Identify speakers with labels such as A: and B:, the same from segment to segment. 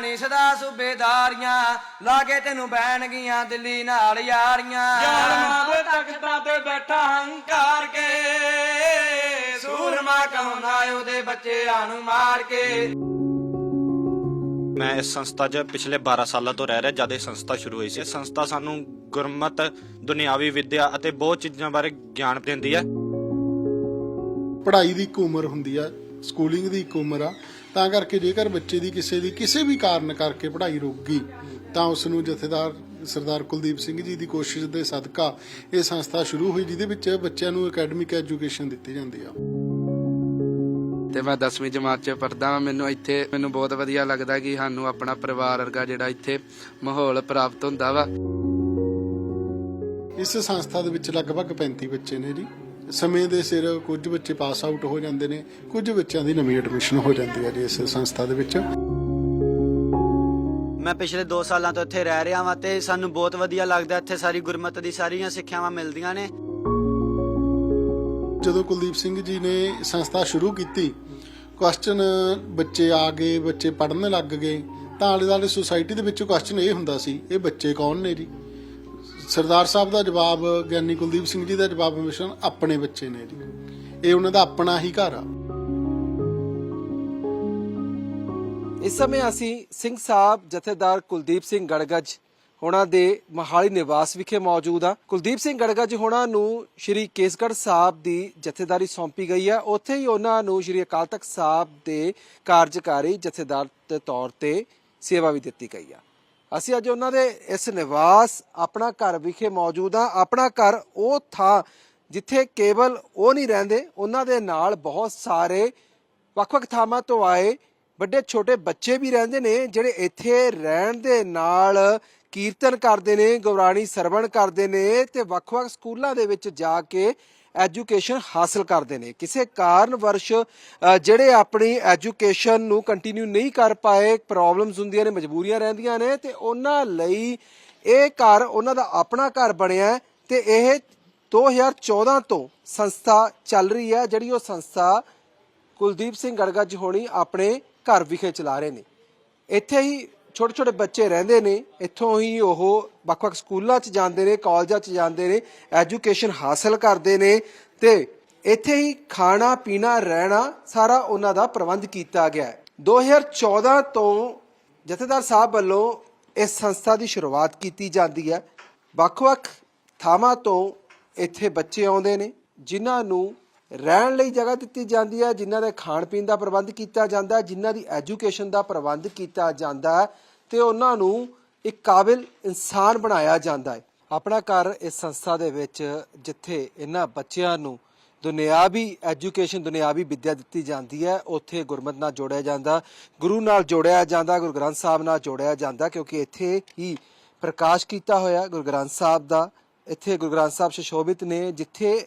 A: ਨੀ ਸਦਾ ਸੂਬੇਦਾਰੀਆਂ ਲਾਗੇ ਤੈਨੂੰ ਬਹਿਣਗੀਆਂ ਦਿੱਲੀ ਨਾਲ ਯਾਰੀਆਂ।
B: ਜ਼ਾਲਮਾਂ ਦੇ ਤਖਤਾਂ ਤੇ ਬੈਠਾ ਹੰਕਾਰ ਕੇ
A: ਸੂਰਮਾ ਕਹੁੰਦਾ ਉਹਦੇ ਬੱਚਿਆਂ ਨੂੰ ਮਾਰ ਕੇ।
C: ਮੈਂ ਇਸ ਸੰਸਥਾ 'ਚ ਪਿਛਲੇ 12 ਸਾਲਾਂ ਤੋਂ ਰਹਿ ਰਿਹਾ ਜਦ ਇਹ ਸੰਸਥਾ ਸ਼ੁਰੂ ਹੋਈ ਸੀ। ਇਹ ਸੰਸਥਾ ਸਾਨੂੰ ਗੁਰਮਤ ਦੁਨਿਆਵੀ ਵਿੱਦਿਆ ਅਤੇ ਬਹੁਤ ਚੀਜ਼ਾਂ ਬਾਰੇ ਗਿਆਨ ਦਿੰਦੀ ਹੈ।
D: ਪੜ੍ਹਾਈ ਦੀ ਇੱਕ ਉਮਰ ਹੁੰਦੀ ਆ ਸਕੂਲਿੰਗ ਦੀ ਇੱਕ ਉਮਰ ਆ। ਤਾਂ ਕਰਕੇ ਜੇਕਰ ਬੱਚੇ ਦੀ ਕਿਸੇ ਦੀ ਕਿਸੇ ਵੀ ਕਾਰਨ ਕਰਕੇ ਪੜ੍ਹਾਈ ਰੁਕ ਗਈ ਤਾਂ ਉਸ ਨੂੰ ਜਥੇਦਾਰ ਸਰਦਾਰ ਕੁਲਦੀਪ ਸਿੰਘ ਜੀ ਦੀ ਕੋਸ਼ਿਸ਼ ਦੇ ਸਦਕਾ ਇਹ ਸੰਸਥਾ ਸ਼ੁਰੂ ਹੋਈ ਜਿਹਦੇ ਵਿੱਚ ਬੱਚਿਆਂ ਨੂੰ ਅਕੈਡਮਿਕ ਐਜੂਕੇਸ਼ਨ ਦਿੱਤੀ ਜਾਂਦੀ ਆ।
E: ਤੇ ਮੈਂ 10ਵੀਂ ਜਮਾਤ 'ਚ ਪੜਦਾ ਮੈਨੂੰ ਇੱਥੇ ਮੈਨੂੰ ਬਹੁਤ ਵਧੀਆ ਲੱਗਦਾ ਕਿ ਸਾਨੂੰ ਆਪਣਾ ਪਰਿਵਾਰ ਵਰਗਾ ਜਿਹੜਾ ਇੱਥੇ ਮਾਹੌਲ ਪ੍ਰਾਪਤ ਹੁੰਦਾ ਵਾ।
D: ਇਸ ਸੰਸਥਾ ਦੇ ਵਿੱਚ ਲਗਭਗ 35 ਬੱਚੇ ਨੇ ਜੀ। ਸਮੇਂ ਦੇ ਸਿਰ ਕੁਝ ਬੱਚੇ ਪਾਸ ਆਊਟ ਹੋ ਜਾਂਦੇ ਨੇ ਕੁਝ ਬੱਚਿਆਂ ਦੀ ਨਵੀਂ ਐਡਮਿਸ਼ਨ ਹੋ ਜਾਂਦੀ ਹੈ ਜੀ ਇਸ ਸੰਸਥਾ ਦੇ ਵਿੱਚ।
F: ਮੈਂ ਪਿਛਲੇ 2 ਸਾਲਾਂ ਤੋਂ ਇੱਥੇ ਰਹਿ ਰਿਹਾ ਵਾਂ ਤੇ ਸਾਨੂੰ ਬਹੁਤ ਵਧੀਆ ਲੱਗਦਾ ਇੱਥੇ ਸਾਰੀ ਗੁਰਮਤ ਦੀ ਸਾਰੀਆਂ ਸਿੱਖਿਆਵਾਂ ਮਿਲਦੀਆਂ ਨੇ।
D: ਜਦੋਂ ਕੁਲਦੀਪ ਸਿੰਘ ਜੀ ਨੇ ਸੰਸਥਾ ਸ਼ੁਰੂ ਕੀਤੀ ਕੁਐਸਚਨ ਬੱਚੇ ਆ ਗਏ ਬੱਚੇ ਪੜ੍ਹਨ ਲੱਗ ਗਏ ਤਾਂ ਆਲੇ ਦੁਆਲੇ ਸੁਸਾਇਟੀ ਦੇ ਵਿੱਚ ਕੁਐਸਚਨ ਇਹ ਹੁੰਦਾ ਸੀ ਇਹ ਬੱਚੇ ਕੌਣ ਨੇ ਜੀ? ਸਰਦਾਰ ਸਾਹਿਬ ਦਾ ਜਵਾਬ, ਗਿਆਨੀ ਕੁਲਦੀਪ ਸਿੰਘ ਜੀ ਦਾ ਜਵਾਬ ਹਮੇਸ਼ਾ ਆਪਣੇ ਬੱਚੇ ਨੇ ਜੀ। ਇਹ ਉਹਨਾਂ ਦਾ ਆਪਣਾ ਹੀ ਘਰ ਆ।
G: ਇਸ ਸਮੇਂ ਅਸੀਂ ਸਿੰਘ ਸਾਹਿਬ, ਜਥੇਦਾਰ ਕੁਲਦੀਪ ਸਿੰਘ ਗੜਗੱਜ ਹੋਣਾ ਦੇ ਮਹਾਲੀ ਨਿਵਾਸ ਵਿਖੇ ਮੌਜੂਦ ਆ ਕੁਲਦੀਪ ਸਿੰਘ ਗੜਗੱਜ ਹੋਣਾ ਨੂੰ ਸ਼੍ਰੀ ਕੇਸਗੜ ਸਾਹਿਬ ਦੀ ਜਥੇਦਾਰੀ ਸੌਂਪੀ ਗਈ ਆ ਉੱਥੇ ਹੀ ਉਹਨਾਂ ਨੂੰ ਸ਼੍ਰੀ ਅਕਾਲ ਤਖਤ ਸਾਹਿਬ ਦੇ ਕਾਰਜਕਾਰੀ ਜਥੇਦਾਰ ਦੇ ਤੌਰ ਤੇ ਸੇਵਾ ਵੀ ਦਿੱਤੀ ਗਈ ਆ। ਅਸੀਂ ਅੱਜ ਉਹਨਾਂ ਦੇ ਇਸ ਨਿਵਾਸ, ਆਪਣਾ ਘਰ ਵਿਖੇ ਮੌਜੂਦ ਆ ਆਪਣਾ ਘਰ ਉਹ ਥਾਂ ਜਿੱਥੇ ਕੇਵਲ ਉਹ ਨਹੀਂ ਰਹਿੰਦੇ, ਉਹਨਾਂ ਦੇ ਨਾਲ ਬਹੁਤ ਸਾਰੇ ਵੱਖ-ਵੱਖ ਥਾਵਾਂ ਤੋਂ ਆਏ ਵੱਡੇ ਛੋਟੇ ਬੱਚੇ ਵੀ ਰਹਿੰਦੇ ਨੇ, ਜਿਹੜੇ ਇੱਥੇ ਰਹਿਣ ਦੇ ਨਾਲ ਕੀਰਤਨ ਕਰਦੇ ਨੇ, ਗੁਰਬਾਣੀ ਸਰਵਣ ਕਰਦੇ ਨੇ ਤੇ ਵੱਖ-ਵੱਖ ਸਕੂਲਾਂ ਦੇ ਵਿੱਚ ਜਾ ਕੇ ਐਜੂਕੇਸ਼ਨ ਹਾਸਲ ਕਰਦੇ ਨੇ। ਕਿਸੇ ਕਾਰਨ ਵਰਸ਼ ਜਿਹੜੇ ਆਪਣੀ ਐਜੂਕੇਸ਼ਨ ਨੂੰ ਕੰਟੀਨਿਊ ਨਹੀਂ ਕਰ ਪਾਏ ਪ੍ਰੋਬਲਮਸ ਹੁੰਦੀਆਂ ਨੇ, ਮਜਬੂਰੀਆਂ ਰਹਿੰਦੀਆਂ ਨੇ, ਤੇ ਉਹਨਾਂ ਲਈ ਇਹ ਘਰ, ਉਹਨਾਂ ਦਾ ਆਪਣਾ ਘਰ ਬਣਿਆ ਹੈ ਤੇ ਇਹ 2014 ਤੋਂ ਸੰਸਥਾ ਚੱਲ ਰਹੀ ਹੈ, ਜਿਹੜੀ ਉਹ ਸੰਸਥਾ ਕੁਲਦੀਪ ਸਿੰਘ ਗੜਗਾ ਜੀ ਹੋਣੀ ਆਪਣੇ ਘਰ ਵਿਖੇ ਚਲਾ ਰਹੇ ਨੇ। ਇੱਥੇ ਹੀ ਛੋਟੇ ਛੋਟੇ ਬੱਚੇ ਰਹਿੰਦੇ ਨੇ, ਇੱਥੋਂ ਹੀ ਉਹ ਵੱਖ-ਵੱਖ ਸਕੂਲਾਂ 'ਚ ਜਾਂਦੇ ਨੇ, ਕਾਲਜਾਂ 'ਚ ਜਾਂਦੇ ਨੇ, ਐਜੂਕੇਸ਼ਨ ਹਾਸਲ ਕਰਦੇ ਨੇ ਤੇ ਇੱਥੇ ਹੀ ਖਾਣਾ, ਪੀਣਾ, ਰਹਿਣਾ ਸਾਰਾ ਉਹਨਾਂ ਦਾ ਪ੍ਰਬੰਧ ਕੀਤਾ ਗਿਆ ਹੈ। 2014 ਤੋਂ ਜਥੇਦਾਰ ਸਾਹਿਬ ਵੱਲੋਂ ਇਸ ਸੰਸਥਾ ਦੀ ਸ਼ੁਰੂਆਤ ਕੀਤੀ ਜਾਂਦੀ ਹੈ। ਵੱਖ-ਵੱਖ ਥਾਵਾਂ ਤੋਂ ਇੱਥੇ ਬੱਚੇ ਆਉਂਦੇ ਨੇ, ਜਿਨ੍ਹਾਂ ਨੂੰ ਰਹਿਣ ਲਈ ਜਗ੍ਹਾ ਦਿੱਤੀ ਜਾਂਦੀ ਹੈ, ਜਿਨ੍ਹਾਂ ਦੇ ਖਾਣ ਪੀਣ ਦਾ ਪ੍ਰਬੰਧ ਕੀਤਾ ਜਾਂਦਾ ਹੈ, ਜਿਨ੍ਹਾਂ ਦੀ ਐਜੂਕੇਸ਼ਨ ਦਾ ਪ੍ਰਬੰਧ ਕੀਤਾ ਜਾਂਦਾ ਹੈ ਤੇ ਉਹਨਾਂ ਨੂੰ ਇੱਕ ਕਾਬਿਲ ਇਨਸਾਨ ਬਣਾਇਆ ਜਾਂਦਾ ਹੈ। ਆਪਣਾ ਘਰ ਇਸ ਸੰਸਥਾ ਦੇ ਵਿੱਚ, ਜਿੱਥੇ ਇਹਨਾਂ ਬੱਚਿਆਂ ਨੂੰ ਦੁਨਿਆਵੀ ਐਜੂਕੇਸ਼ਨ, ਦੁਨਿਆਵੀ ਵਿੱਦਿਆ ਦਿੱਤੀ ਜਾਂਦੀ ਹੈ, ਉੱਥੇ ਗੁਰਮਤ ਨਾਲ ਜੋੜਿਆ ਜਾਂਦਾ ਗੁਰੂ ਨਾਲ ਜੋੜਿਆ ਜਾਂਦਾ ਗੁਰੂ ਗ੍ਰੰਥ ਸਾਹਿਬ ਨਾਲ ਜੋੜਿਆ ਜਾਂਦਾ ਕਿਉਂਕਿ ਇੱਥੇ ਹੀ ਪ੍ਰਕਾਸ਼ ਕੀਤਾ ਹੋਇਆ ਗੁਰੂ ਗ੍ਰੰਥ ਸਾਹਿਬ ਦਾ, ਇੱਥੇ ਗੁਰੂ ਗ੍ਰੰਥ ਸਾਹਿਬ ਸੁਸ਼ੋਭਿਤ ਨੇ, ਜਿੱਥੇ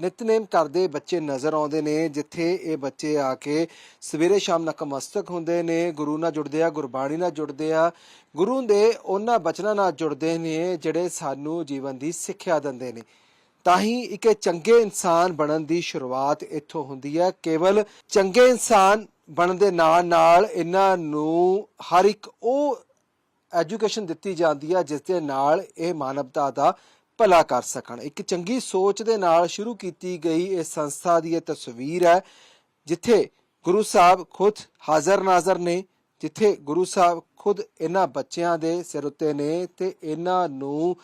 G: ਨਿਤਨੇਮ ਕਰਦੇ ਬੱਚੇ ਨਜ਼ਰ ਆਉਂਦੇ ਨੇ, ਜਿੱਥੇ ਇਹ ਬੱਚੇ ਆ ਕੇ ਸਵੇਰੇ ਸ਼ਾਮ ਨਕਮਸਤਕ ਹੁੰਦੇ ਨੇ, ਗੁਰੂ ਨਾਲ ਜੁੜਦੇ ਆ, ਗੁਰਬਾਣੀ ਨਾਲ ਜੁੜਦੇ ਆ। ਗੁਰੂ ਦੇ ਉਹਨਾਂ ਬਚਨਾਂ ਨਾਲ ਜੁੜਦੇ ਨੇ, ਜਿਹੜੇ ਸਾਨੂੰ ਜੀਵਨ ਦੀ ਸਿੱਖਿਆ ਦਿੰਦੇ ਨੇ। ਤਾਂ ਹੀ ਇੱਕ ਚੰਗੇ ਇਨਸਾਨ ਬਣਨ ਦੀ ਸ਼ੁਰੂਆਤ ਇੱਥੋਂ ਹੁੰਦੀ ਹੈ। ਕੇਵਲ ਚੰਗੇ ਇਨਸਾਨ ਬਣਨ ਦੇ ਨਾਲ ਨਾਲ ਇਹਨਾਂ ਨੂੰ ਹਰ ਇੱਕ ਉਹ ਐਜੂਕੇਸ਼ਨ ਦਿੱਤੀ ਜਾਂਦੀ ਹੈ ਜਿਸ ਦੇ ਨਾਲ ਇਹ ਮਾਨਵਤਾ ਦਾ ਭਲਾ ਕਰ ਸਕਣ। ਇੱਕ ਚੰਗੀ ਸੋਚ ਦੇ ਨਾਲ ਸ਼ੁਰੂ ਕੀਤੀ ਗਈ ਇਹ ਸੰਸਥਾ ਦੀ ਇਹ ਤਸਵੀਰ ਹੈ, ਜਿੱਥੇ ਗੁਰੂ ਸਾਹਿਬ ਖੁਦ ਹਾਜ਼ਰ ਨਾਜ਼ਰ ਨੇ, ਜਿੱਥੇ ਗੁਰੂ ਸਾਹਿਬ ਖੁਦ ਇਹਨਾਂ ਬੱਚਿਆਂ ਦੇ ਸਿਰ ਉੱਤੇ ਨੇ ਤੇ ਇਹਨਾਂ ਨੂੰ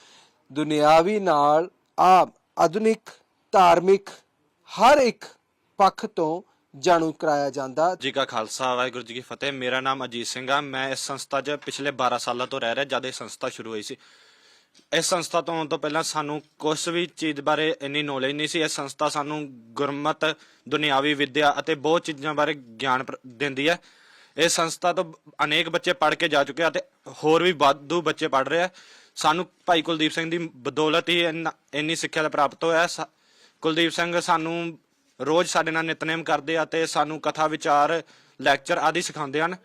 G: ਦੁਨਿਆਵੀ ਨਾਲ ਆਮ, ਆਧੁਨਿਕ, ਧਾਰਮਿਕ, ਹਰ ਇੱਕ ਪੱਖ ਤੋਂ ਜਾਣੂ ਕਰਾਇਆ ਜਾਂਦਾ।
C: ਜੀ ਕਾ ਖਾਲਸਾ, ਵਾਹਿਗੁਰੂ ਜੀ ਕੀ ਫਤਿਹ। ਮੇਰਾ ਨਾਮ ਅਜੀਤ ਸਿੰਘ ਆ। ਮੈਂ ਇਸ ਸੰਸਥਾ 'ਚ ਪਿਛਲੇ 12 ਸਾਲਾਂ ਤੋਂ ਰਹਿ ਰਿਹਾ, ਜਦ ਇਹ ਸੰਸਥਾ ਸ਼ੁਰੂ ਹੋਈ ਸੀ। ਇਸ ਸੰਸਥਾ ਤੋਂ ਆਉਣ ਤੋਂ ਪਹਿਲਾਂ ਸਾਨੂੰ ਕੁਝ ਵੀ ਚੀਜ਼ ਬਾਰੇ ਇੰਨੀ ਨੌਲੇਜ ਨਹੀਂ ਸੀ। ਇਹ ਸੰਸਥਾ ਸਾਨੂੰ ਗੁਰਮਤ, ਦੁਨਿਆਵੀ ਵਿੱਦਿਆ ਅਤੇ ਬਹੁਤ ਚੀਜ਼ਾਂ ਬਾਰੇ ਗਿਆਨ ਪ੍ਰ- ਦਿੰਦੀ ਹੈ। ਇਸ ਸੰਸਥਾ ਤੋਂ ਅਨੇਕ ਬੱਚੇ ਪੜ੍ਹ ਕੇ ਜਾ ਚੁੱਕੇ ਆ ਤੇ ਹੋਰ ਵੀ ਵਾਧੂ ਬੱਚੇ ਪੜ੍ਹ ਰਹੇ ਆ। ਸਾਨੂੰ ਭਾਈ ਕੁਲਦੀਪ ਸਿੰਘ ਦੀ ਬਦੌਲਤ ਹੀ ਇੰਨਾ- ਇੰਨੀ ਸਿੱਖਿਆ ਦਾ ਪ੍ਰਾਪਤ ਹੋਇਆ। ਸਾ- ਕੁਲਦੀਪ ਸਿੰਘ ਸਾਨੂੰ ਰੋਜ਼ ਸਾਡੇ ਨਾਲ ਨਿਤਨੇਮ ਕਰਦੇ ਆ ਤੇ ਸਾਨੂੰ ਕਥਾ, ਵਿਚਾਰ, ਲੈਕਚਰ ਆਦਿ ਸਿਖਾਉਂਦੇ ਹਨ।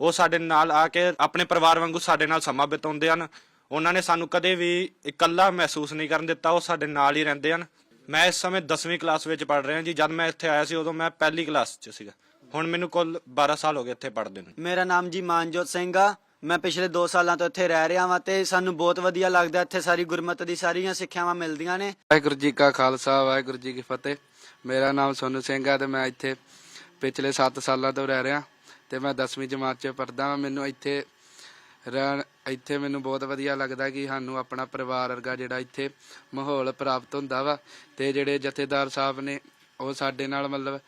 C: ਉਹ ਸਾਡੇ ਨਾਲ ਆ ਕੇ ਆਪਣੇ ਪਰਿਵਾਰ ਵਾਂਗੂ ਸਾਡੇ ਨਾਲ ਸਮਾਂ ਬਿਤਾਉਂਦੇ ਹਨ। ਉਹਨਾਂ ਨੇ ਸਾਨੂੰ ਕਦੇ ਵੀ ਇਕੱਲਾ ਮਹਿਸੂਸ ਨਹੀਂ ਕਰਨ ਦਿੱਤਾ ਉਹ ਸਾਡੇ ਨਾਲ ਹੀ ਰਹਿੰਦੇ ਹਨ। ਮੈਂ ਇਸ ਸਮੇਂ 10ਵੀਂ ਕਲਾਸ ਵਿੱਚ ਪੜ੍ਹ ਰਿਹਾ ਜੀ। ਜਦ ਮੈਂ ਇੱਥੇ ਆਇਆ ਸੀ ਉਦੋਂ ਮੈਂ ਪਹਿਲੀ ਕਲਾਸ 'ਚ ਸੀਗਾ। ਹੁਣ ਮੈਨੂੰ ਕੁੱਲ 12 ਸਾਲ ਹੋ ਗਏ ਇੱਥੇ ਪੜ੍ਹਦੇ ਨੂੰ।
F: ਮੇਰਾ ਨਾਮ ਜੀ ਮਾਨਜੋਤ ਸਿੰਘ ਆ। ਮੈਂ ਪਿਛਲੇ 2 ਸਾਲਾਂ ਤੋਂ ਇੱਥੇ ਰਹਿ ਰਿਹਾ ਵਾਂ ਤੇ ਸਾਨੂੰ ਬਹੁਤ ਵਧੀਆ ਲੱਗਦਾ ਇੱਥੇ ਸਾਰੀ ਗੁਰਮਤ ਦੀ ਸਾਰੀਆਂ ਸਿੱਖਿਆਵਾਂ ਮਿਲਦੀਆਂ ਨੇ।
E: ਵਾਹਿਗੁਰੂ ਜੀ ਕਾ ਖਾਲਸਾ ਵਾਹਿਗੁਰੂ ਜੀ ਕੀ ਫਤਿਹ। ਮੇਰਾ ਨਾਮ ਸੋਨੂ ਸਿੰਘ ਹੈ ਤੇ ਮੈਂ ਇੱਥੇ ਪਿਛਲੇ 7 ਸਾਲਾਂ ਤੋਂ ਰਹਿ ਰਿਹਾ ਤੇ ਮੈਂ 10ਵੀਂ ਜਮਾਤ 'ਚ ਪੜ੍ਹਦਾ ਹਾਂ ਮੈਨੂੰ ਇੱਥੇ ਰਹਿਣ ਇੱਥੇ ਮੈਨੂੰ ਬਹੁਤ ਵਧੀਆ ਲੱਗਦਾ ਕਿ ਸਾਨੂੰ ਆਪਣਾ ਪਰਿਵਾਰ ਵਰਗਾ ਜਿਹੜਾ ਇੱਥੇ ਮਾਹੌਲ ਪ੍ਰਾਪਤ ਹੁੰਦਾ ਵਾ ਤੇ ਜਿਹੜੇ ਜਥੇਦਾਰ ਸਾਹਿਬ ਨੇ ਉਹ ਸਾਡੇ ਨਾਲ ਮਤਲਬ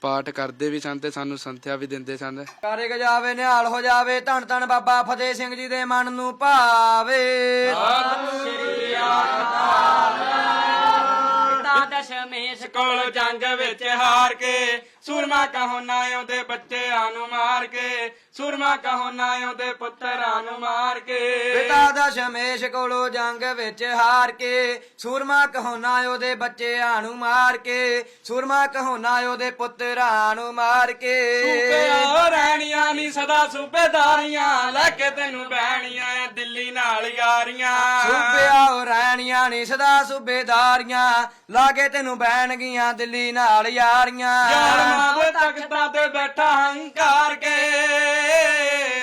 E: ਪਾਠ ਕਰਦੇ ਵੀ ਸਨ ਤੇ ਸਾਨੂੰ ਸੰਥਿਆ ਵੀ ਦਿੰਦੇ ਸਨ।
A: ਕਾਰੇ ਕ ਜਾਵੇ ਨਿਹਾਲ ਹੋ ਜਾਵੇ ਧੰਨ ਧੰਨ ਬਾਬਾ ਫਤਿਹ ਸਿੰਘ ਜੀ ਦੇ ਮਨ ਨੂੰ ਭਾਵੇ।
B: ਪਿਤਾ ਦਸ਼ਮੇਸ਼ ਕੋਲ ਜੰਗ ਵਿੱਚ ਹਾਰ ਕੇ ਸੂਰਮਾ ਕਹੋ ਨਾ ਉਹਦੇ ਬੱਚਿਆਂ ਨੂੰ ਮਾਰ ਕੇ ਸੂਰਮਾ ਕਹੋ ਨਾ ਉਹਦੇ ਪੁੱਤਰਾਂ ਨੂੰ ਮਾਰ ਕੇ।
A: ਪਿਤਾ ਦਾ ਸ਼ਮੇਸ਼ ਕੋਲੋਂ ਜੰਗ ਵਿੱਚ ਹਾਰ ਕੇ ਸੂਰਮਾ ਕਹੋਨਾ ਉਹਦੇ ਬੱਚਿਆਂ ਨੂੰ ਮਾਰ ਕੇ ਸੂਰਮਾ ਕਹੋਨਾ ਉਹਦੇ ਪੁੱਤਰਾਂ ਨੂੰ ਮਾਰ ਕੇ।
B: ਸੂਬਿਆ ਰਹਿਣੀਆਂ ਨਹੀਂ ਸਦਾ ਸੂਬੇਦਾਰੀਆਂ ਲੈ ਕੇ ਤੈਨੂੰ ਬਹਿਣੀਆਂ ਦਿੱਲੀ ਨਾਲ ਯਾਰੀਆਂ।
A: ਸੂਬਿਆ ਉਹ ਰਹਿਣੀਆਂ ਨੀ ਸਦਾ ਸੂਬੇਦਾਰੀਆਂ ਲਾਗੇ ਤੈਨੂੰ ਬਹਿਣਗੀਆਂ ਦਿੱਲੀ ਨਾਲ ਯਾਰੀਆਂ।
B: ਦੇ ਤਖਤਾਂ ਤੇ ਬੈਠਾ ਹੰਕਾਰ ਕੇ।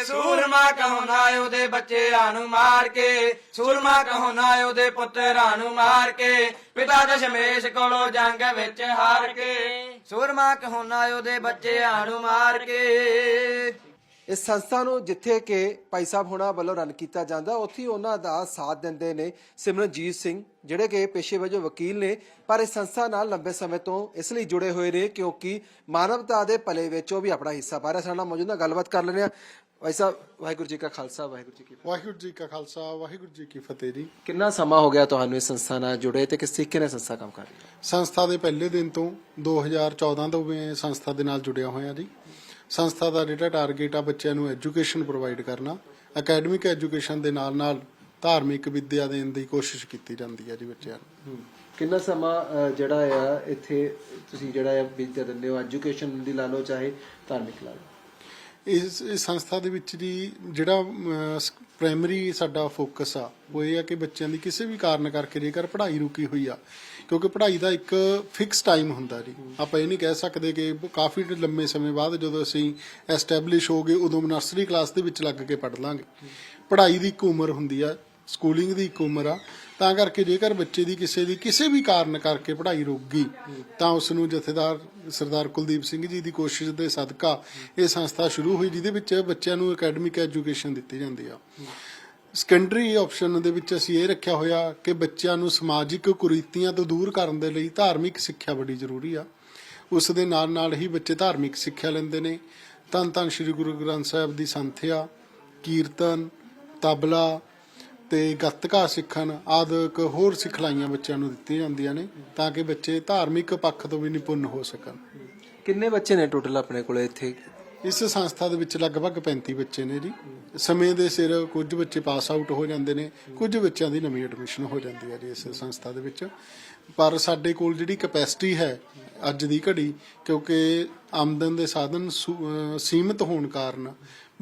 A: ਸੂਰਮਾ ਕਹੋਨਾ ਉਹਦੇ ਬੱਚਿਆਂ ਨੂੰ ਮਾਰ ਕੇ। ਸੂਰਮਾ ਕਹੋਨਾ ਉਹਦੇ ਪੁੱਤਰਾਂ ਨੂੰ ਮਾਰ ਕੇ। ਪਿਤਾ ਦਸ਼ਮੇਸ਼ ਕੋਲੋਂ ਜੰਗ ਵਿੱਚ ਹਾਰ ਕੇ। ਸੂਰਮਾ ਕਹੋਨਾ ਉਹਦੇ ਬੱਚਿਆਂ ਨੂੰ ਮਾਰ ਕੇ।
G: ਇਸ ਸੰਸਥਾ ਨੂੰ ਜਿੱਥੇ ਕਿ ਭਾਈ ਸਾਹਿਬ ਹੁਣਾਂ ਵੱਲੋਂ ਰਨ ਕੀਤਾ ਜਾਂਦਾ ਉੱਥੇ ਉਹਨਾਂ ਦਾ ਸਾਥ ਦਿੰਦੇ ਨੇ ਸਿਮਰਨਜੀਤ ਸਿੰਘ ਜਿਹੜੇ ਕਿ ਪੇਸ਼ੇ ਵਜੋਂ ਵਕੀਲ ਨੇ ਪਰ ਇਸ ਸੰਸਥਾ ਨਾਲ ਲੰਬੇ ਸਮੇਂ ਤੋਂ ਇਸ ਲਈ ਜੁੜੇ ਹੋਏ ਨੇ ਕਿਉਂਕਿ ਮਾਨਵਤਾ ਦੇ ਭਲੇ ਵਿੱਚ ਉਹ ਵੀ ਆਪਣਾ ਹਿੱਸਾ ਪਾ ਰਹੇ। ਸਾਡੇ ਮੌਜੂਦ ਗੱਲਬਾਤ ਕਰ ਲੈਂਦੇ ਆ ਭਾਈ ਸਾਹਿਬ ਵਾਹਿਗੁਰੂ ਜੀ ਕਾ ਖਾਲਸਾ ਵਾਹਿਗੁਰੂ ਜੀ ਕੀ ਫਤਿਹ।
D: ਵਾਹਿਗੁਰੂ ਜੀ ਕਾ ਖਾਲਸਾ ਵਾਹਿਗੁਰੂ ਜੀ ਕੀ ਫਤਿਹ ਜੀ।
G: ਕਿੰਨਾ ਸਮਾਂ ਹੋ ਗਿਆ ਤੁਹਾਨੂੰ ਇਸ ਸੰਸਥਾ ਨਾਲ ਜੁੜੇ ਤੇ ਕਿਸ ਤਰੀਕੇ ਨਾਲ ਸੰਸਥਾ ਕੰਮ ਕਰ ਰਹੀ ਹੈ?
D: ਸੰਸਥਾ ਦੇ ਪਹਿਲੇ ਦਿਨ ਤੋਂ 2014 ਤੋਂ ਮੈਂ ਸੰਸਥਾ ਦੇ ਨਾਲ ਜੁੜਿਆ ਹੋਇਆ ਜੀ। ਸੰਸਥਾ ਦਾ ਜਿਹੜਾ ਟਾਰਗੇਟ ਆ ਬੱਚਿਆਂ ਨੂੰ ਐਜੂਕੇਸ਼ਨ ਪ੍ਰੋਵਾਈਡ ਕਰਨਾ ਅਕੈਡਮਿਕ ਐਜੂਕੇਸ਼ਨ ਦੇ ਨਾਲ ਨਾਲ ਧਾਰਮਿਕ ਵਿੱਦਿਆ ਦੇਣ ਦੀ ਕੋਸ਼ਿਸ਼ ਕੀਤੀ ਜਾਂਦੀ ਹੈ ਜੀ ਬੱਚਿਆਂ ਨੂੰ।
G: ਕਿੰਨਾ ਸਮਾਂ ਜਿਹੜਾ ਆ ਇੱਥੇ ਤੁਸੀਂ ਜਿਹੜਾ ਆ ਵਿਦਿਆ ਦਿੰਦੇ ਹੋ? ਐਜੂਕੇਸ਼ਨ ਦੀ ਲਾ ਲਓ ਚਾਹੇ ਧਾਰਮਿਕ ਲਾ ਲਓ।
D: ਇਸ ਇਸ ਸੰਸਥਾ ਦੇ ਵਿੱਚ ਜੀ ਜਿਹੜਾ ਪ੍ਰਾਇਮਰੀ ਸਾਡਾ ਫੋਕਸ ਆ। ਉਹ ਇਹ ਆ ਕਿ ਬੱਚਿਆਂ ਦੀ ਕਿਸੇ ਵੀ ਕਾਰਨ ਕਰਕੇ ਜੇਕਰ ਪੜ੍ਹਾਈ ਰੁਕੀ ਹੋਈ ਆ, ਕਿਉਂਕਿ ਪੜ੍ਹਾਈ ਦਾ ਇੱਕ ਫਿਕਸ ਟਾਈਮ ਹੁੰਦਾ ਜੀ। ਆਪਾਂ ਇਹ ਨਹੀਂ ਕਹਿ ਸਕਦੇ ਕਿ ਕਾਫੀ ਲੰਮੇ ਸਮੇਂ ਬਾਅਦ ਜਦੋਂ ਅਸੀਂ ਐਸਟੈਬਲਿਸ਼ ਹੋ ਗਏ, ਉਦੋਂ ਨਰਸਰੀ ਕਲਾਸ ਦੇ ਵਿੱਚ ਲੱਗ ਕੇ ਪੜ੍ਹ ਲਾਂਗੇ। ਪੜ੍ਹਾਈ ਦੀ ਇੱਕ ਉਮਰ ਹੁੰਦੀ ਆ ਸਕੂਲਿੰਗ ਦੀ ਇੱਕ ਉਮਰ ਆ, ਤਾਂ ਕਰਕੇ ਜੇਕਰ ਬੱਚੇ ਦੀ ਕਿਸੇ ਦੀ ਕਿਸੇ ਵੀ ਕਾਰਨ ਕਰਕੇ ਪੜ੍ਹਾਈ ਰੁਕ ਗਈ, ਤਾਂ ਉਸ ਨੂੰ ਜਥੇਦਾਰ ਸਰਦਾਰ ਕੁਲਦੀਪ ਸਿੰਘ ਜੀ ਦੀ ਕੋਸ਼ਿਸ਼ ਦੇ ਸਦਕਾ ਇਹ ਸੰਸਥਾ ਸ਼ੁਰੂ ਹੋਈ, ਜਿਹਦੇ ਵਿੱਚ ਬੱਚਿਆਂ ਨੂੰ ਅਕੈਡਮਿਕ ਐਜੂਕੇਸ਼ਨ ਦਿੱਤੀ ਜਾਂਦੀ ਆ। ਸੈਕੰਡਰੀ ਆਪਸ਼ਨ ਦੇ ਵਿੱਚ ਅਸੀਂ ਇਹ ਰੱਖਿਆ ਹੋਇਆ ਕਿ ਬੱਚਿਆਂ ਨੂੰ ਸਮਾਜਿਕ ਕੁਰੀਤੀਆਂ ਤੋਂ ਦੂਰ ਕਰਨ ਦੇ ਲਈ ਧਾਰਮਿਕ ਸਿੱਖਿਆ ਬੜੀ ਜ਼ਰੂਰੀ ਆ। ਉਸ ਦੇ ਨਾਲ ਨਾਲ ਹੀ ਬੱਚੇ ਧਾਰਮਿਕ ਸਿੱਖਿਆ ਲੈਂਦੇ ਨੇ। ਧੰਨ ਧੰਨ ਸ੍ਰੀ ਗੁਰੂ ਗ੍ਰੰਥ ਸਾਹਿਬ ਦੀ ਸੰਥਿਆ, ਕੀਰਤਨ, ਤਬਲਾ ਤੇ ਗੱਤਕਾ ਸਿੱਖਣ ਆਦਿਕ ਹੋਰ ਸਿਖਲਾਈਆਂ ਬੱਚਿਆਂ ਨੂੰ ਦਿੱਤੀਆਂ ਜਾਂਦੀਆਂ ਨੇ ਤਾਂ ਕਿ ਬੱਚੇ ਧਾਰਮਿਕ ਪੱਖ ਤੋਂ ਵੀ ਨਿਪੁੰਨ ਹੋ ਸਕਣ।
G: ਕਿੰਨੇ ਬੱਚੇ ਨੇ ਟੋਟਲ ਆਪਣੇ ਕੋਲੇ ਇੱਥੇ?
D: ਇਸ ਸੰਸਥਾ ਦੇ ਵਿੱਚ ਲਗਭਗ 35 ਬੱਚੇ ਨੇ ਜੀ। ਸਮੇਂ ਦੇ ਸਿਰ ਕੁਝ ਬੱਚੇ ਪਾਸ ਆਊਟ ਹੋ ਜਾਂਦੇ ਨੇ ਕੁਝ ਬੱਚਿਆਂ ਦੀ ਨਵੀਂ ਐਡਮਿਸ਼ਨ ਹੋ ਜਾਂਦੀ ਹੈ ਜੀ ਇਸ ਸੰਸਥਾ ਦੇ ਵਿੱਚ। ਪਰ ਸਾਡੇ ਕੋਲ ਜਿਹੜੀ ਕਪੈਸਿਟੀ ਹੈ ਅੱਜ ਦੀ ਘੜੀ ਕਿਉਂਕਿ ਆਮਦਨ ਦੇ ਸਾਧਨ ਸੀਮਿਤ ਹੋਣ ਕਾਰਨ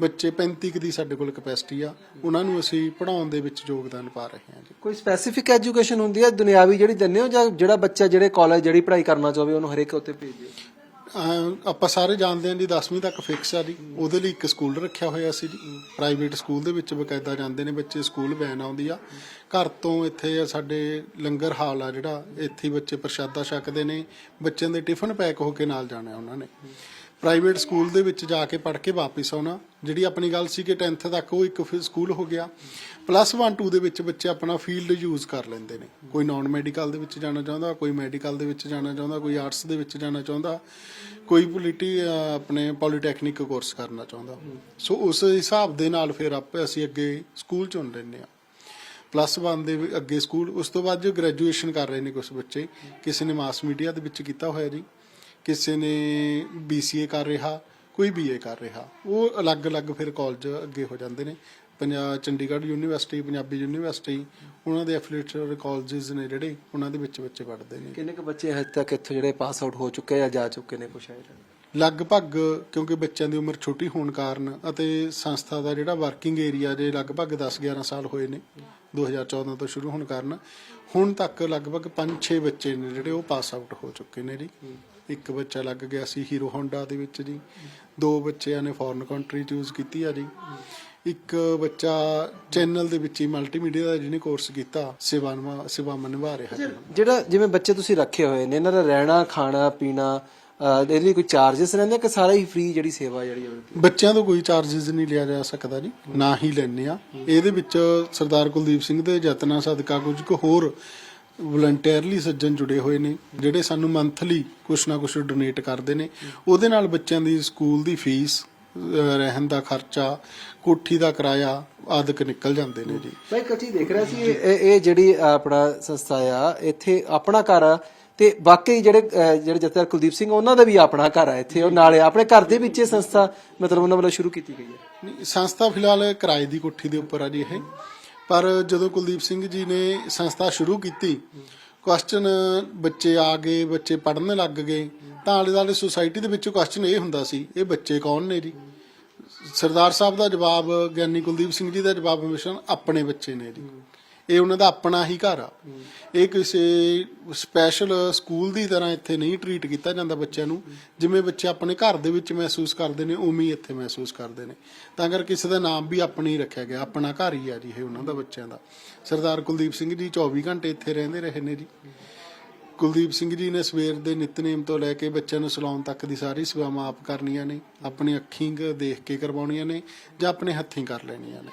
D: ਬੱਚੇ 35 ਕੁ ਦੀ ਸਾਡੇ ਕੋਲ ਕਪੈਸਿਟੀ ਆ ਉਹਨਾਂ ਨੂੰ ਅਸੀਂ ਪੜਾਉਣ ਦੇ ਵਿੱਚ ਯੋਗਦਾਨ ਪਾ ਰਹੇ ਹਾਂ ਜੀ।
G: ਕੋਈ ਸਪੈਸੀਫਿਕ ਐਜੂਕੇਸ਼ਨ ਹੁੰਦੀ ਹੈ ਦੁਨਿਆਵੀ ਜਿਹੜੀ ਦਿੰਦੇ ਹੋ ਜਾਂ ਜਿਹੜਾ ਬੱਚਾ ਜਿਹੜੇ ਕਾਲਜ ਜਿਹੜੀ ਪੜ੍ਹਾਈ ਕਰਨਾ ਚਾਹਵੇ ਉਹਨੂੰ ਹਰੇਕ ਉੱਤੇ ਭੇਜ
D: ਅਹ ਆਪਾਂ ਸਾਰੇ ਜਾਣਦੇ ਹਾਂ ਜੀ 10ਵੀਂ ਤੱਕ ਫਿਕਸ ਆ ਜੀ। ਉਹਦੇ ਲਈ ਇੱਕ ਸਕੂਲ ਰੱਖਿਆ ਹੋਇਆ ਸੀ ਜੀ। ਪ੍ਰਾਈਵੇਟ ਸਕੂਲ ਦੇ ਵਿੱਚ ਬਕਾਇਦਾ ਜਾਂਦੇ ਨੇ ਬੱਚੇ ਸਕੂਲ ਵੈਨ ਆਉਂਦੀ ਆ। ਘਰ ਤੋਂ ਇੱਥੇ ਸਾਡੇ ਲੰਗਰ ਹਾਲ ਆ ਜਿਹੜਾ ਇੱਥੇ ਹੀ ਬੱਚੇ ਪ੍ਰਸ਼ਾਦਾ ਛਕਦੇ ਨੇ। ਬੱਚਿਆਂ ਦੇ ਟਿਫਨ ਪੈਕ ਹੋ ਕੇ ਨਾਲ ਜਾਣਾ ਉਹਨਾਂ ਨੇ। ਪ੍ਰਾਈਵੇਟ ਸਕੂਲ ਦੇ ਵਿੱਚ ਜਾ ਕੇ ਪੜ੍ਹ ਕੇ ਵਾਪਸ ਆਉਣਾ। ਜਿਹੜੀ ਆਪਣੀ ਗੱਲ ਸੀ ਕਿ 10th ਤੱਕ ਉਹ ਇੱਕ ਫਿਰ ਸਕੂਲ ਹੋ ਗਿਆ। ਪਲੱਸ 1 2 ਦੇ ਵਿੱਚ ਬੱਚੇ ਆਪਣਾ ਫੀਲਡ ਯੂਜ਼ ਕਰ ਲੈਂਦੇ ਨੇ। ਕੋਈ ਨਾਨ ਮੈਡੀਕਲ ਦੇ ਵਿੱਚ ਜਾਣਾ ਚਾਹੁੰਦਾ, ਕੋਈ ਮੈਡੀਕਲ ਦੇ ਵਿੱਚ ਜਾਣਾ ਚਾਹੁੰਦਾ, ਕੋਈ ਆਰਟਸ ਦੇ ਵਿੱਚ ਜਾਣਾ ਚਾਹੁੰਦਾ, ਕੋਈ ਪੋਲੀਟੀ ਆਪਣੇ ਪੋਲੀਟੈਕਨਿਕ ਕੋਰਸ ਕਰਨਾ ਚਾਹੁੰਦਾ। ਸੋ ਉਸ ਹਿਸਾਬ ਦੇ ਨਾਲ ਫਿਰ ਆਪੇ ਅਸੀਂ ਅੱਗੇ ਸਕੂਲ ਚੁਣ ਲੈਂਦੇ ਆ ਪਲੱਸ 1 ਦੇ ਅੱਗੇ ਸਕੂਲ, ਉਸ ਤੋਂ ਬਾਅਦ ਜੋ ਗ੍ਰੈਜੂਏਸ਼ਨ ਕਰ ਰਹੇ ਨੇ ਕੁਝ ਬੱਚੇ, ਕਿਸੇ ਨੇ ਮਾਸ ਮੀਡੀਆ ਦੇ ਵਿੱਚ ਕੀਤਾ ਹੋਇਆ ਜੀ। ਕਿਸੇ ਨੇ BCA ਕਰ ਰਿਹਾ ਕੋਈ BA ਕਰ ਰਿਹਾ ਉਹ ਅਲੱਗ-ਅਲੱਗ ਫਿਰ ਕਾਲਜ ਅੱਗੇ ਹੋ ਜਾਂਦੇ ਨੇ। ਪੰਜਾਬ ਚੰਡੀਗੜ੍ਹ ਯੂਨੀਵਰਸਿਟੀ ਪੰਜਾਬੀ ਯੂਨੀਵਰਸਿਟੀ ਉਹਨਾਂ ਦੇ ਐਫੀਲੀਏਟਡ ਕਾਲਜਸ ਨੇ ਜਿਹੜੇ ਉਹਨਾਂ ਦੇ ਵਿੱਚ ਬੱਚੇ ਪੜ੍ਹਦੇ ਨੇ।
G: ਕਿੰਨੇ ਕੁ ਬੱਚੇ ਹਜੇ ਤੱਕ ਇੱਥੋਂ ਜਿਹੜੇ ਪਾਸ ਆਊਟ ਹੋ ਚੁੱਕੇ ਜਾਂ ਜਾ ਚੁੱਕੇ ਨੇ ਕੁਛ ਹੈ
D: ਲਗਭਗ ਕਿਉਂਕਿ ਬੱਚਿਆਂ ਦੀ ਉਮਰ ਛੋਟੀ ਹੋਣ ਕਾਰਨ ਅਤੇ ਸੰਸਥਾ ਦਾ ਜਿਹੜਾ ਵਰਕਿੰਗ ਏਰੀਆ ਜੇ ਲਗਭਗ 10-11 ਸਾਲ ਹੋਏ ਨੇ 2014 ਤੋਂ ਸ਼ੁਰੂ ਹੋਣ ਕਾਰਨ ਹੁਣ ਤੱਕ ਲਗਭਗ 5-6 ਬੱਚੇ ਨੇ ਜਿਹੜੇ ਉਹ ਪਾਸ ਆਊਟ ਹੋ ਚੁੱਕੇ ਨੇ ਜੀ। ਇੱਕ ਬੱਚਾ ਲੱਗ ਗਿਆ ਸੀ ਹੀਰੋ ਹੋਂਡਾ ਦੇ ਵਿੱਚ ਜੀ। ਦੋ ਬੱਚਿਆਂ ਨੇ ਫੋਰਨ ਕੰਟਰੀ ਚੂਜ਼ ਕੀਤੀ ਆ ਜੀ। ਇੱਕ ਬੱਚਾ ਚੈਨਲ ਦੇ ਵਿੱਚ ਹੀ ਮਲਟੀਮੀਡੀਆ ਦਾ ਜਿਹਨੇ ਕੋਰਸ ਕੀਤਾ ਸੇਵਾਨਵਾ ਸੇਵਾਵਾਂ ਨਿਭਾ ਰਿਹਾ
G: ਜਿਹੜਾ ਜਿਵੇਂ ਬੱਚੇ ਤੁਸੀਂ ਰੱਖੇ ਹੋਏ ਨੇ ਇਹਨਾਂ ਦਾ ਰਹਿਣਾ ਖਾਣਾ ਪੀਣਾ ਇਹਦੇ ਲਈ ਕੋਈ ਚਾਰजेस ਰਹਿੰਦੇ ਕਿ ਸਾਰਾ ਹੀ ਫ੍ਰੀ ਜਿਹੜੀ ਸੇਵਾ ਜਿਹੜੀ
D: ਬੱਚਿਆਂ ਤੋਂ ਕੋਈ ਚਾਰजेस ਨਹੀਂ ਲਿਆ ਜਾ ਸਕਦਾ ਜੀ ਨਾ ਹੀ ਲੈਣੇ ਆ। ਇਹਦੇ ਵਿੱਚ ਸਰਦਾਰ ਕੁਲਦੀਪ ਸਿੰਘ ਦੇ ਯਤਨਾਂ ਸਦਕਾ ਕੁਝ ਕੁ ਹੋਰ ਵਲੰਟੀਅਰਲੀ ਸੱਜਣ ਜੁੜੇ ਹੋਏ ਨੇ ਜਿਹੜੇ ਸਾਨੂੰ ਮੰਥਲੀ ਕੁਛ ਨਾ ਕੁਛ ਡੋਨੇਟ ਕਰਦੇ ਨੇ। ਉਹਦੇ ਨਾਲ ਬੱਚਿਆਂ ਦੀ ਸਕੂਲ ਦੀ ਫੀਸ ਰਹਿਣ ਦਾ ਖਰਚਾ ਕੋਠੀ ਦਾ ਕਿਰਾਇਆ ਆਦਿਕ ਨਿਕਲ ਜਾਂਦੇ ਨੇ ਜੀ।
G: ਮੈਂ ਚੀਜ਼ ਦੇਖ ਰਿਹਾ ਸੀ ਇਹ ਇਹ ਜਿਹੜੀ ਆਪਣਾ ਸੰਸਥਾ ਆ ਇੱਥੇ ਆਪਣਾ ਘਰ ਆ ਤੇ ਬਾਕੀ ਜਿਹੜੇ ਜਿਹੜੇ ਜਥੇਦਾਰ ਕੁਲਦੀਪ ਸਿੰਘ ਉਹਨਾਂ ਦਾ ਵੀ ਆਪਣਾ ਘਰ ਆ ਇੱਥੇ ਉਹ ਨਾਲੇ ਆਪਣੇ ਘਰ ਦੇ ਵਿੱਚ ਇਹ ਸੰਸਥਾ ਮਤਲਬ ਉਹਨਾਂ ਵੱਲੋਂ ਸ਼ੁਰੂ ਕੀਤੀ ਗਈ ਹੈ।
D: ਨਹੀਂ, ਸੰਸਥਾ ਫਿਲਹਾਲ ਕਿਰਾਏ ਦੀ ਕੋਠੀ ਦੇ ਉੱਪਰ ਆ ਜੀ ਇਹ। ਪਰ ਜਦੋਂ ਕੁਲਦੀਪ ਸਿੰਘ ਜੀ ਨੇ ਸੰਸਥਾ ਸ਼ੁਰੂ ਕੀਤੀ ਕੁਐਸਚਨ ਬੱਚੇ ਆ ਗਏ, ਬੱਚੇ ਪੜ੍ਹਨ ਲੱਗ ਗਏ, ਤਾਂ ਆਲੇ ਦੁਆਲੇ ਸੁਸਾਇਟੀ ਦੇ ਵਿੱਚ ਕੁਐਸਚਨ ਇਹ ਹੁੰਦਾ ਸੀ, ਇਹ ਬੱਚੇ ਕੌਣ ਨੇ ਜੀ? ਸਰਦਾਰ ਸਾਹਿਬ ਦਾ ਜਵਾਬ, ਗਿਆਨੀ ਕੁਲਦੀਪ ਸਿੰਘ ਜੀ ਦਾ ਜਵਾਬ ਹਮੇਸ਼ਾ ਆਪਣੇ ਬੱਚੇ ਨੇ ਜੀ। ਇਹ ਉਹਨਾਂ ਦਾ ਆਪਣਾ ਹੀ ਘਰ ਆ। ਇਹ ਕਿਸੇ ਸਪੈਸ਼ਲ ਸਕੂਲ ਦੀ ਤਰ੍ਹਾਂ ਇੱਥੇ ਨਹੀਂ ਟਰੀਟ ਕੀਤਾ ਜਾਂਦਾ ਬੱਚਿਆਂ ਨੂੰ। ਜਿਵੇਂ ਬੱਚੇ ਆਪਣੇ ਘਰ ਦੇ ਵਿੱਚ ਮਹਿਸੂਸ ਕਰਦੇ ਨੇ, ਉਵੇਂ ਹੀ ਇੱਥੇ ਮਹਿਸੂਸ ਕਰਦੇ ਨੇ। ਤਾਂ ਕਰਕੇ ਕਿਸੇ ਦਾ ਨਾਮ ਵੀ ਆਪਣਾ ਹੀ ਰੱਖਿਆ ਗਿਆ, ਆਪਣਾ ਘਰ ਹੀ ਆ ਜੀ ਇਹ ਉਹਨਾਂ ਦਾ ਬੱਚਿਆਂ ਦਾ। ਸਰਦਾਰ ਕੁਲਦੀਪ ਸਿੰਘ ਜੀ 24 ਘੰਟੇ ਇੱਥੇ ਰਹਿੰਦੇ ਰਹੇ ਨੇ ਜੀ। ਕੁਲਦੀਪ ਸਿੰਘ ਜੀ ਨੇ ਸਵੇਰ ਦੇ ਨਿਤਨੇਮ ਤੋਂ ਲੈ ਕੇ ਬੱਚਿਆਂ ਨੂੰ ਸਲਾਉਣ ਤੱਕ ਦੀ ਸਾਰੀ ਸੇਵਾਵਾਂ ਆਪ ਕਰਨੀਆਂ ਨੇ। ਆਪਣੀ ਅੱਖੀਂ ਦੇਖ ਕੇ ਕਰਵਾਉਣੀਆਂ ਨੇ ਜਾਂ ਆਪਣੇ ਹੱਥੀਂ ਕਰ ਲੈਣੀਆਂ ਨੇ।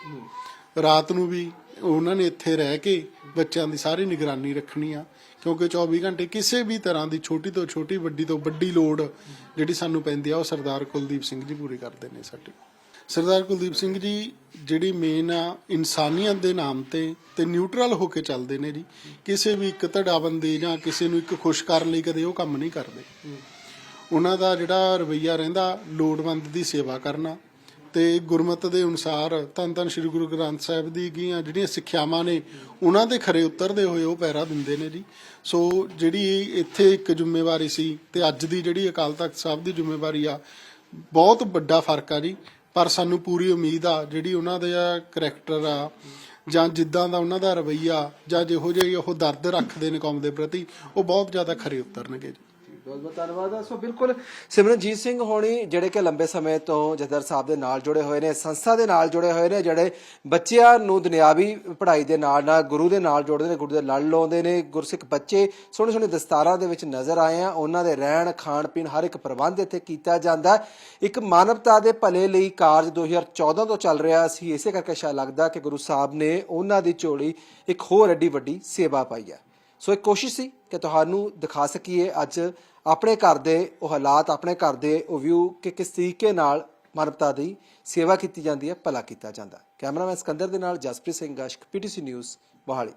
D: ਰਾਤ ਨੂੰ ਵੀ ਉਹਨਾਂ ਨੇ ਇੱਥੇ ਰਹਿ ਕੇ ਬੱਚਿਆਂ ਦੀ ਸਾਰੀ ਨਿਗਰਾਨੀ ਰੱਖਣੀ ਆ, ਕਿਉਂਕਿ 24 ਘੰਟੇ ਕਿਸੇ ਵੀ ਤਰ੍ਹਾਂ ਦੀ ਛੋਟੀ ਤੋਂ ਛੋਟੀ, ਵੱਡੀ ਤੋਂ ਵੱਡੀ ਲੋੜ ਜਿਹੜੀ ਸਾਨੂੰ ਪੈਂਦੀ ਆ, ਉਹ ਸਰਦਾਰ ਕੁਲਦੀਪ ਸਿੰਘ ਜੀ ਪੂਰੀ ਕਰਦੇ ਨੇ ਸਾਡੇ ਸਰਦਾਰ ਕੁਲਦੀਪ ਸਿੰਘ ਜੀ ਜਿਹੜੀ ਮੇਨ ਆ, ਇਨਸਾਨੀਅਤ ਦੇ ਨਾਮ ਤੇ ਤੇ ਨਿਊਟਰਲ ਹੋ ਕੇ ਚੱਲਦੇ ਨੇ ਜੀ। ਕਿਸੇ ਵੀ ਇੱਕ ਧੜਾਬੰਦੀ ਜਾਂ ਕਿਸੇ ਨੂੰ ਇੱਕ ਖੁਸ਼ ਕਰਨ ਲਈ ਕਦੇ ਉਹ ਕੰਮ ਨਹੀਂ ਕਰਦੇ। ਉਹਨਾਂ ਦਾ ਜਿਹੜਾ ਰਵਈਆ ਰਹਿੰਦਾ, ਲੋੜਵੰਦ ਦੀ ਸੇਵਾ ਕਰਨਾ ਤੇ ਗੁਰਮਤ ਦੇ ਅਨੁਸਾਰ ਧੰਨ ਧੰਨ ਸ੍ਰੀ ਗੁਰੂ ਗ੍ਰੰਥ ਸਾਹਿਬ ਦੀ ਗੀਆਂ ਜਿਹੜੀਆਂ ਸਿੱਖਿਆਵਾਂ ਨੇ, ਉਹਨਾਂ ਦੇ ਖਰੇ ਉਤਰਦੇ ਹੋਏ ਉਹ ਪੈਰਾ ਦਿੰਦੇ ਨੇ ਜੀ। ਸੋ ਜਿਹੜੀ ਇੱਥੇ ਇੱਕ ਜ਼ਿੰਮੇਵਾਰੀ ਸੀ ਤੇ ਅੱਜ ਦੀ ਜਿਹੜੀ ਅਕਾਲ ਤਖਤ ਸਾਹਿਬ ਦੀ ਜ਼ਿੰਮੇਵਾਰੀ ਆ, ਬਹੁਤ ਵੱਡਾ ਫ਼ਰਕ ਆ ਜੀ। ਪਰ ਸਾਨੂੰ ਪੂਰੀ ਉਮੀਦ ਆ, ਜਿਹੜੀ ਉਹਨਾਂ ਦਾ ਕਰੈਕਟਰ ਆ, ਜਾਂ ਜਿੱਦਾਂ ਦਾ ਉਹਨਾਂ ਦਾ ਰਵਈਆ, ਜਾਂ ਜਿਹੋ ਜਿਹੇ ਉਹ ਦਰਦ ਰੱਖਦੇ ਨੇ ਕੌਮ ਦੇ ਪ੍ਰਤੀ, ਉਹ ਬਹੁਤ ਜ਼ਿਆਦਾ ਖਰੇ ਉਤਰਨਗੇ ਜੀ।
G: ਬਹੁਤ ਬਹੁਤ ਧੰਨਵਾਦ। ਸੋ ਬਿਲਕੁਲ ਸਿਮਰਨਜੀਤ ਸਿੰਘ ਹੋਣੀ ਜਿਹੜੇ ਕਿ ਲੰਬੇ ਸਮੇਂ ਤੋਂ ਜਥੇਦਾਰ ਸਾਹਿਬ ਦੇ ਨਾਲ ਜੁੜੇ ਹੋਏ ਨੇ, ਸੰਸਥਾ ਦੇ ਨਾਲ ਜੁੜੇ ਹੋਏ ਨੇ, ਜਿਹੜੇ ਬੱਚਿਆਂ ਨੂੰ ਦੁਨਿਆਵੀ ਪੜ੍ਹਾਈ ਦੇ ਨਾਲ ਨਾਲ ਗੁਰੂ ਦੇ ਨਾਲ ਜੋੜਦੇ ਨੇ, ਗੁਰੂ ਦੇ ਲੜ ਲਾਉਂਦੇ ਨੇ, ਗੁਰਸਿੱਖ ਬੱਚੇ ਸੋਹਣੇ ਸੋਹਣੇ ਦਸਤਾਰਾਂ ਦੇ ਵਿੱਚ ਨਜ਼ਰ ਆਏ ਆ। ਉਹਨਾਂ ਦੇ ਰਹਿਣ, ਖਾਣ ਪੀਣ ਹਰ ਇੱਕ ਪ੍ਰਬੰਧ ਇੱਥੇ ਕੀਤਾ ਜਾਂਦਾ ਇੱਕ ਮਾਨਵਤਾ ਦੇ ਭਲੇ ਲਈ ਕਾਰਜ 2014 ਤੋਂ ਚੱਲ ਰਿਹਾ ਸੀ। ਇਸੇ ਕਰਕੇ ਸ਼ਾਇਦ ਲੱਗਦਾ ਕਿ ਗੁਰੂ ਸਾਹਿਬ ਨੇ ਉਹਨਾਂ ਦੀ ਝੋਲੀ ਇੱਕ ਹੋਰ ਐਡੀ ਵੱਡੀ ਸੇਵਾ ਪਾਈ ਹੈ। ਸੋ ਇੱਕ ਕੋਸ਼ਿਸ਼ ਸੀ ਕਿ ਤੁਹਾਨੂੰ ਦਿਖਾ ਸਕੀਏ ਅੱਜ ਆਪਣੇ ਘਰ ਦੇ ਉਹ ਹਾਲਾਤ, ਆਪਣੇ ਘਰ ਦੇ ਉਹ ਵਿਊ ਕਿ ਕਿਸ ਤਰੀਕੇ ਨਾਲ ਮਾਨਵਤਾ ਦੀ ਸੇਵਾ ਕੀਤੀ ਜਾਂਦੀ ਹੈ, ਭਲਾ ਕੀਤਾ ਜਾਂਦਾ ਕੈਮਰਾਮੈਨ ਸਕੰਦਰ ਦੇ ਨਾਲ ਜਸਪ੍ਰੀਤ ਸਿੰਘ ਗਸ਼ਕ ਪੀਟੀਸੀ ਨਿਊਜ਼, ਮੋਹਾਲੀ।